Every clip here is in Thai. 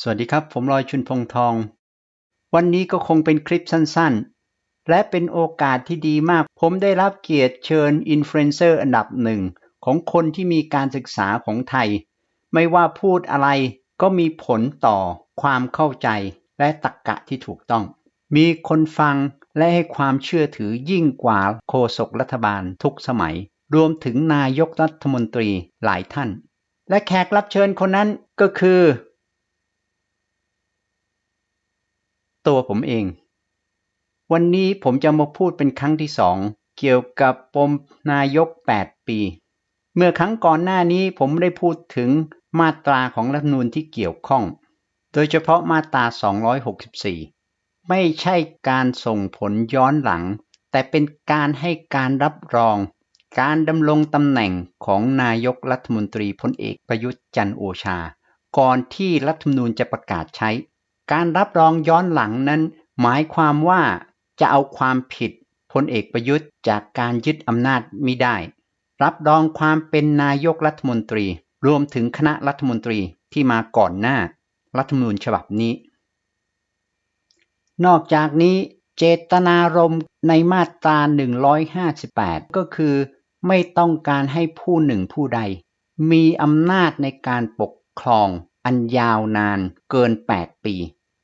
สวัสดีครับ ผมลอยชุนพงทอง วันนี้ก็คงเป็นคลิปสั้นๆ และเป็นโอกาสที่ดีมาก ผมได้รับเกียรติเชิญอินฟลูเอนเซอร์อันดับหนึ่งของคนที่มีการศึกษาของไทย ไม่ว่าพูดอะไรก็มีผลต่อความเข้าใจและตรรกกะที่ถูกต้อง มีคนฟังและให้ความเชื่อถือยิ่งกว่าโฆษกรัฐบาลทุกสมัย รวมถึงนายกรัฐมนตรีหลายท่าน และแขกรับเชิญคนนั้นก็คือ ตัวผมเอง วันนี้ผมจะมาพูดเป็นครั้งที่สองเกี่ยวกับปมนายก 8 ปี เมื่อครั้งก่อนหน้านี้ผมได้พูดถึงมาตราของรัฐมนูญที่เกี่ยวข้อง โดยเฉพาะมาตรา 264 ไม่ใช่การส่งผลย้อนหลัง แต่เป็นการให้การรับรอง การดำรงตำแหน่งของนายกรัฐมนตรีพลเอกประยุทธ์จันโอชา ก่อนที่รัฐมนูญจะประกาศใช้ การรับรองย้อนหลังนั้น หมายความว่าจะเอาความผิดพลเอกประยุทธ์จากการยึดอำนาจมิได้ รับรองความเป็นนายกรัฐมนตรี รวมถึงคณะรัฐมนตรีที่มาก่อนหน้า รัฐมนูญฉบับนี้ นอกจากนี้เจตนารมณ์ในมาตรา 158 ก็คือ ไม่ต้องการให้ผู้หนึ่งผู้ใด มีอำนาจในการปกครอง อันยาวนานเกิน 8 ปี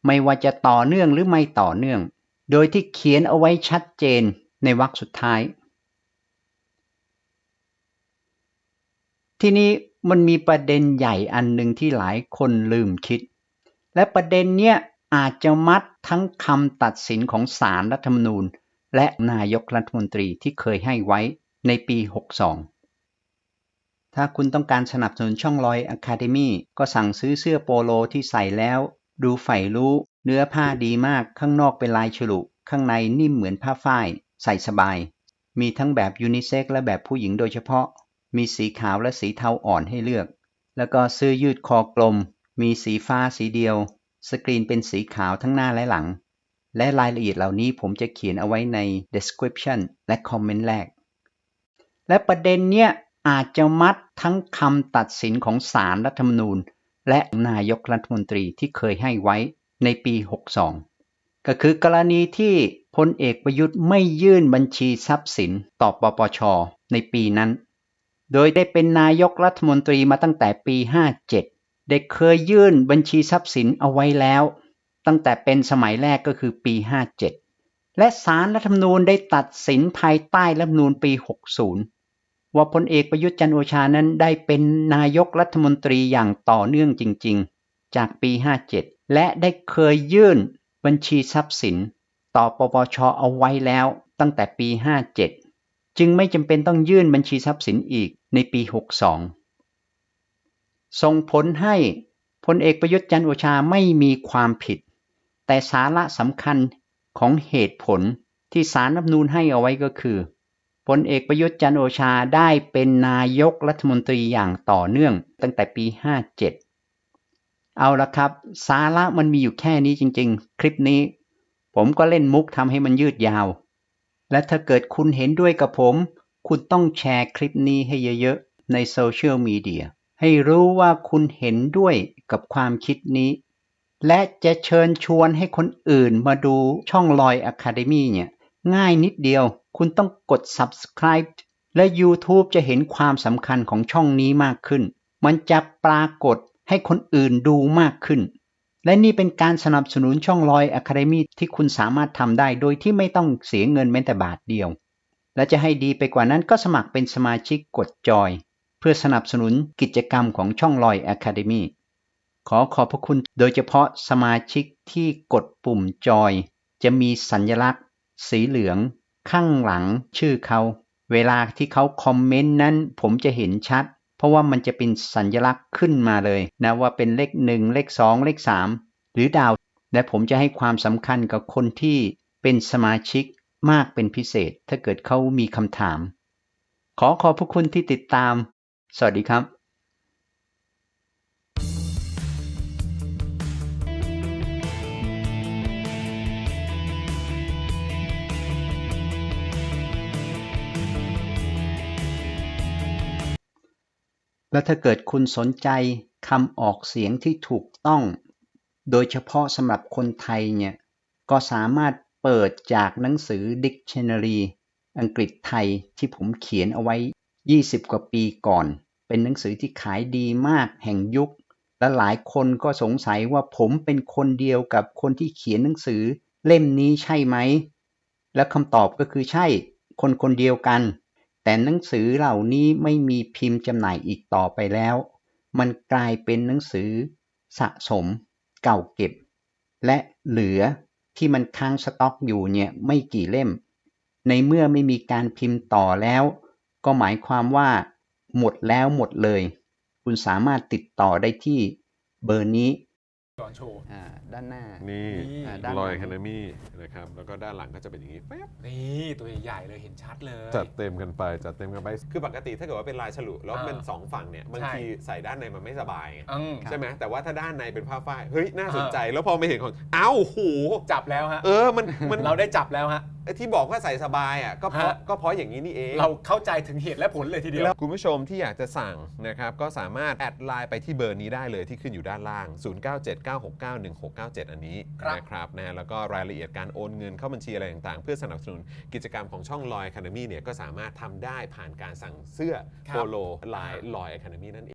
ไม่ว่าจะต่อเนื่องหรือไม่ต่อเนื่อง โดยที่เขียนเอาไว้ชัดเจนในวรรคสุดท้าย ที่นี้มันมีประเด็นใหญ่อันหนึ่งที่หลายคนลืมคิด และประเด็นเนี้ยอาจจะมัดทั้งคำตัดสินของศาลรัฐธรรมนูญ และนายกรัฐมนตรีที่เคยให้ไว้ในปี 62 ถ้าคุณต้องการสนับสนุนช่องลอยอะคาเดมีก็สั่งซื้อเสื้อโปโลที่ใส่แล้ว ดูใฝ่รู้ เนื้อผ้าดีมากข้างนอกเป็นลายฉลุ ข้างในนิ่มเหมือนผ้าฝ้าย ใส่สบาย มีทั้งแบบยูนิเซ็กและแบบผู้หญิงโดยเฉพาะ มีสีขาวและสีเทาอ่อนให้เลือก แล้วก็เสื้อยืดคอกลม มีสีฟ้าสีเดียว สกรีนเป็นสีขาวทั้งหน้าและหลัง และรายละเอียดเหล่านี้ผมจะเขียนเอาไว้ใน description และคอมเมนต์แรก และประเด็นเนี้ย อาจจะมัดทั้งคำตัดสินของศาลรัฐธรรมนูญ และนายกรัฐมนตรีที่เคยให้ไว้ในปี 62 ก็คือกรณีที่พลเอกประยุทธ์ไม่ยื่นบัญชีทรัพย์สินต่อปปช ในปีนั้น โดยได้เป็นนายกรัฐมนตรีมาตั้งแต่ปี 57 ได้เคยยื่นบัญชีทรัพย์สินเอาไว้แล้ว ตั้งแต่เป็นสมัยแรกก็คือปี 57 และศาลรัฐธรรมนูญได้ตัดสินภายใต้รัฐธรรมนูญปี 60 ว่าพลเอกประยุทธ์จันโอชานั้นได้เป็นนายกรัฐมนตรีอย่างต่อเนื่องจริงๆ จากปี 57 และได้เคยยื่นบัญชีทรัพย์สิน ต่อปปชเอาไว้แล้วตั้งแต่ปี 57 จึงไม่จำเป็นต้องยื่นบัญชีทรัพย์สินอีกในปี 62 ส่งผลให้พลเอกประยุทธ์จันโอชาไม่มีความผิด แต่สาระสำคัญของเหตุผลที่สารรัฐธรรมนูญให้เอาไว้ก็คือ พลเอกประยุทธ์จันโอชาได้เป็นนายกรัฐมนตรีอย่างต่อเนื่องตั้งแต่ปี 57 เอาละครับ สาระมันมีอยู่แค่นี้จริงๆ คลิปนี้ ผมก็เล่นมุกทำให้มันยืดยาว และถ้าเกิดคุณเห็นด้วยกับผม คุณต้องแชร์คลิปนี้ให้เยอะๆ ในโซเชียลมีเดียให้รู้ว่าคุณเห็นด้วยกับความคิดนี้ และจะเชิญชวนให้คนอื่นมาดูช่องลอยอะคาเดมีเนี่ย ง่ายนิดเดียว คุณต้องกด subscribe และ YouTube จะเห็นความสำคัญของช่องนี้มากขึ้น มันจะปรากฏให้คนอื่นดูมากขึ้น และนี่เป็นการสนับสนุนช่องลอยอะคาเดมีที่คุณสามารถทำได้โดยที่ไม่ต้องเสียเงินแม้แต่บาทเดียว และจะให้ดีไปกว่านั้นก็สมัครเป็นสมาชิกกดจอย เพื่อสนับสนุนกิจกรรมของช่องลอยอะคาเดมีขอขอบพระคุณโดยเฉพาะสมาชิกที่กดปุ่มจอย จะมีสัญลักษณ์ สีเหลือง ข้างหลังชื่อเขา เวลาที่เขาคอมเมนต์นั้นผมจะเห็นชัด เพราะว่ามันจะเป็นสัญลักษณ์ขึ้นมาเลยนะว่าเป็นเลขหนึ่งเลขสองเลขสามหรือดาว และผมจะให้ความสำคัญกับคนที่เป็นสมาชิกมากเป็นพิเศษ ถ้าเกิดเขามีคำถาม ขอขอบพระคุณที่ติดตาม สวัสดีครับ แล้วถ้าเกิดคุณสนใจคำออกเสียงที่ถูกต้อง โดยเฉพาะสำหรับคนไทยเนี่ย ก็สามารถเปิดจากหนังสือ Dictionary อังกฤษไทยที่ผมเขียนเอาไว้ 20 กว่าปีก่อน เป็นหนังสือที่ขายดีมากแห่งยุค และหลายคนก็สงสัยว่าผมเป็นคนเดียวกับคนที่เขียนหนังสือเล่มนี้ใช่ไหม และคำตอบก็คือใช่ คนคนเดียวกัน แต่หนังสือเหล่านี้ไม่มีพิมพ์จำหน่ายอีกต่อไปแล้ว มันกลายเป็นหนังสือสะสม เก่าเก็บ และเหลือที่มันค้างสต็อกอยู่เนี่ยไม่กี่เล่ม ในเมื่อไม่มีการพิมพ์ต่อแล้ว ก็หมายความว่า หมดแล้วหมดเลย คุณสามารถติดต่อได้ที่เบอร์นี้ ก่อนโชว์ อ่าด้านหน้า นี่นี่อ่าด้านหลังลอยแคนามีนะครับ แล้วก็ด้านหลังก็จะเป็นอย่างนี้แป๊บนี่ตัวใหญ่ๆเลยเห็นชัดเลย จัดเต็มกันไป จัดเต็มกันไป คือปกติถ้าเกิดว่าเป็นลายฉลุ แล้วอ่าเป็นสองฝั่งเนี่ย บางใช่ ทีใส่ด้านในมันไม่สบายไงอืม ใช่ไหมแต่ว่าถ้าด้านในเป็นผ้าฝ้าย เฮ้ย น่าสนใจอ่าแล้วพอไม่เห็นของ อ้าวโห จับแล้วฮะ เออ มัน มัน เราได้จับแล้วฮะไอ้ ที่บอกว่าใส่สบายอะก็เพราะฮะ ก็เพราะอย่างนี้นี่เอง เราเข้าใจถึงเหตุและผลเลยทีเดียวแล้วคุณผู้ชมที่อยากจะสั่งนะครับก็สามารถแอดไลน์ไปที่เบอร์นี้ได้เลยที่ขึ้นอยู่ด้านล่าง 0979691697 อันนี้ครับ นะครับนะแล้วก็รายละเอียดการโอนเงินเข้าบัญชีอะไรต่างๆ เพื่อสนับสนุนกิจกรรมของช่องลอย Academy เนี่ยก็สามารถทำได้ผ่านการสั่งเสื้อครับโปโลลายลอย Academy นั่นเอง